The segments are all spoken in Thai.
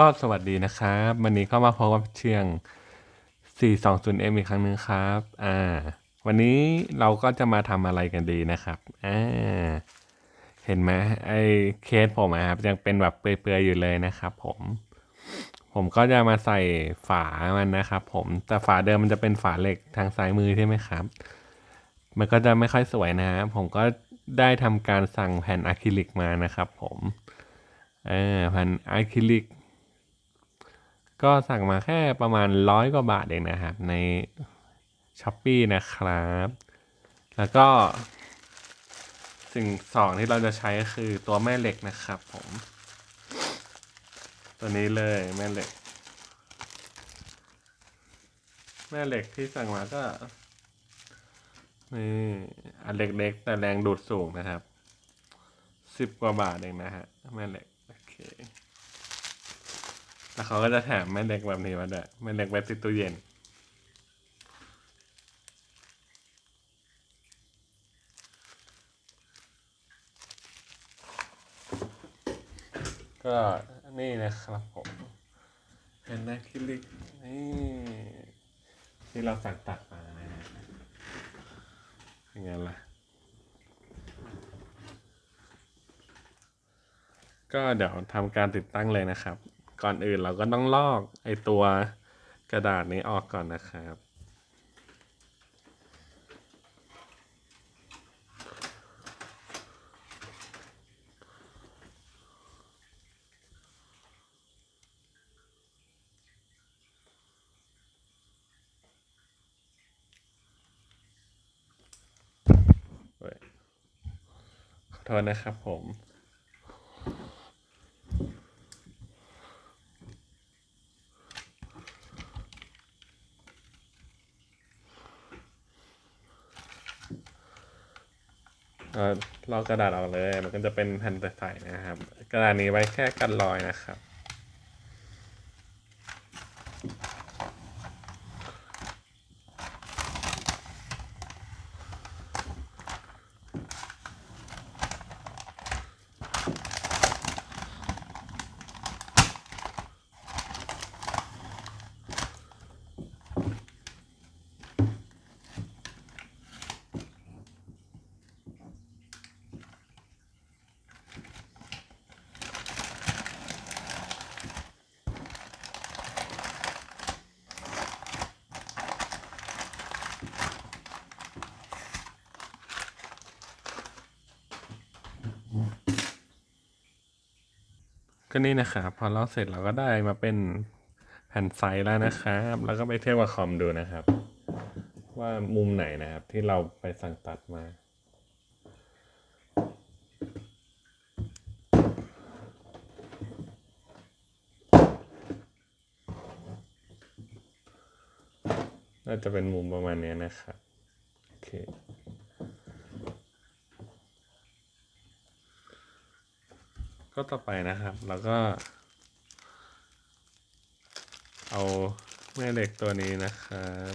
ก็สวัสดีนะครับ วันนี้ก็มาพบกับเชียง 420M อีกครั้งหนึ่งครับ อ่า วันนี้เราก็จะมาทำอะไรกันดีนะครับ อ่า เห็นไหมไอ้เคสผมอะครับยังเป็นแบบเปื่อยๆอยู่เลยนะครับ ผม ผมก็จะมาใส่ฝามันนะครับ ผม แต่ฝาเดิมมันจะเป็นฝาเหล็กทางซ้ายมือใช่ไหมครับ มันก็จะไม่ค่อยสวยนะฮะผมก็ได้ทำการสั่งแผ่นอะคริลิกมานะครับ ผมเออแผ่นอะคริลิก ก็สั่งมาแค่ประมาณร้อยกว่าบาทเองนะครับในช้อปปีนะครับ แล้วก็ สิ่งสองที่เราจะใช้ก็คือตัวแม่เหล็กนะครับผม ตัวนี้เลยแม่เหล็ก แม่เหล็กที่สั่งมาก็นี่อันเล็กๆ แต่แรงดูดสูงนะครับสิบกว่าบาทเองนะฮะ แม่เหล็ก โอเค แล้วเขาก็จะแถมแม่เหล็กแบบนี้มาด้วยแม่เหล็กไว้ติดตู้เย็น ก็นี่นะครับผมเป็นอะคริลิกนี่ที่เราสั่งตัดมานะฮะเป็นไงล่ะก็เดี๋ยวทำการติดตั้งเลยนะครับ ก่อนอื่นเราก็ต้องลอกไอตัวกระดาษนี้ออกก่อนนะครับเว้ยขอโทษนะครับผม เอ่อลอกกระดาษออกเลย มันก็จะเป็นแผ่นใสๆนะครับ กระดาษนี้ไว้แค่กันรอยนะครับ ก็นี่นะครับพอลอกเสร็จเราก็ได้มาเป็นแผ่นใสแล้วนะครับ แล้วก็ไปเทียบกับคอมดูนะครับ ว่ามุมไหนนะครับ ที่เราไปสั่งตัดมาน่าจะเป็นมุมประมาณนี้นะครับ โอเค ก็ต่อไปนะครับแล้วก็ เอาแม่เหล็กตัวนี้นะครับ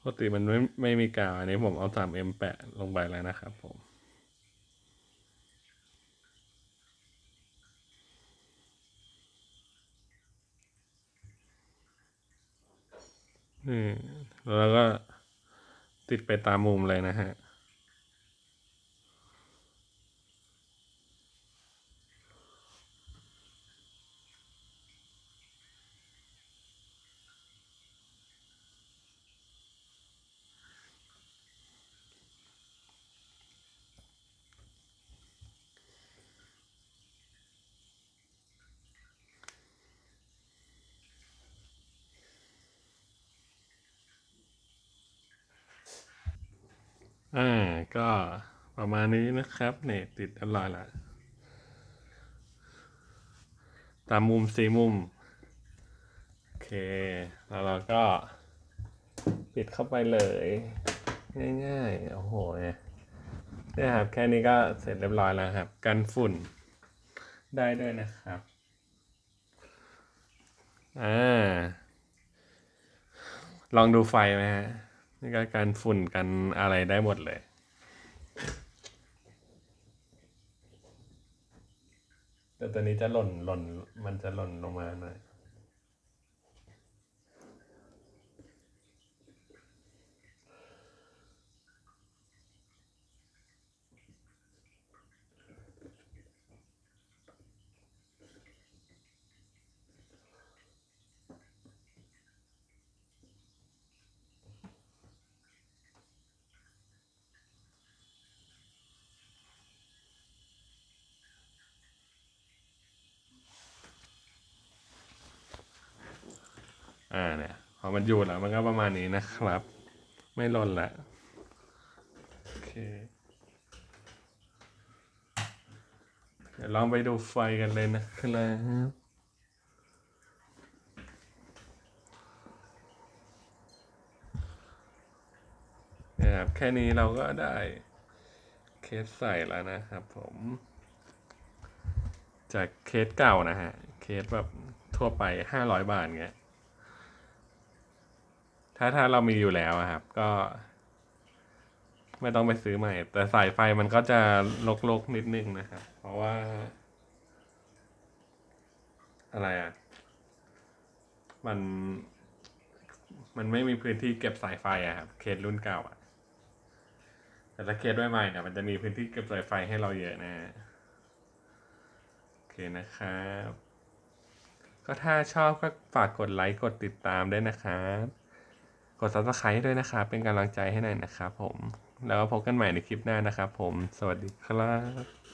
ปกติมันไม่ไม่มีกาวอันนี้ผมเอา 3M แปะลงไปแล้วนะครับผม นี่แล้วเราก็ติดไปตามมุมเลยนะฮะ อ่าก็ประมาณนี้นะครับเนี่ยติดเรียบร้อยล้วตามมุมสี่มุม โอเค แล้วเราก็ปิดเข้าไปเลย ง่ายๆ โอ้โหเนี่ยนี่ครับ แค่นี้ก็เสร็จเรียบร้อยแล้วครับ กันฝุ่นได้ด้วยนะครับ อ่า ลองดูไฟไหมฮะ นี่ก็การฝุ่นกันอะไรได้หมดเลย แต่ตัวนี้จะหล่นหล่นมันจะหล่นลงมาหน่อย อ่าเนี่ยพอมันอยู่แล้วมันก็ประมาณนี้นะครับ ไม่ล่นละโอเคเดี๋ยวลองไปดูไฟกันเลยนะครับนี่ยครับแค่นี้เราก็ได้เคสใส่แล้วนะครับผม จากเคสเก่านะฮะ เคสแบบทั่วไปห้าร้อยบาทเงี้ย ถ้าถ้าเรามีอยู่แล้วครับ ก็ ไม่ต้องไปซื้อใหม่ แต่สายไฟมันก็จะลกๆนิดนึงนะครับ เพราะว่า อะไรอะ มัน มันไม่มีพื้นที่เก็บสายไฟอะครับเคสรุ่นเก่าอะแต่ถ้าเคสใหม่ๆเนี่ยมันจะมีพื้นที่เก็บสายไฟให้เราเยอะนะฮะโอเคนะครับก็ถ้าชอบก็ฝากกดไลค์กดติดตามด้วยนะครับ กด subscribe ด้วยนะครับ เป็นกำลังใจให้หน่อยนะครับผม แล้วพบกันใหม่ในคลิปหน้านะครับผม สวัสดีครับ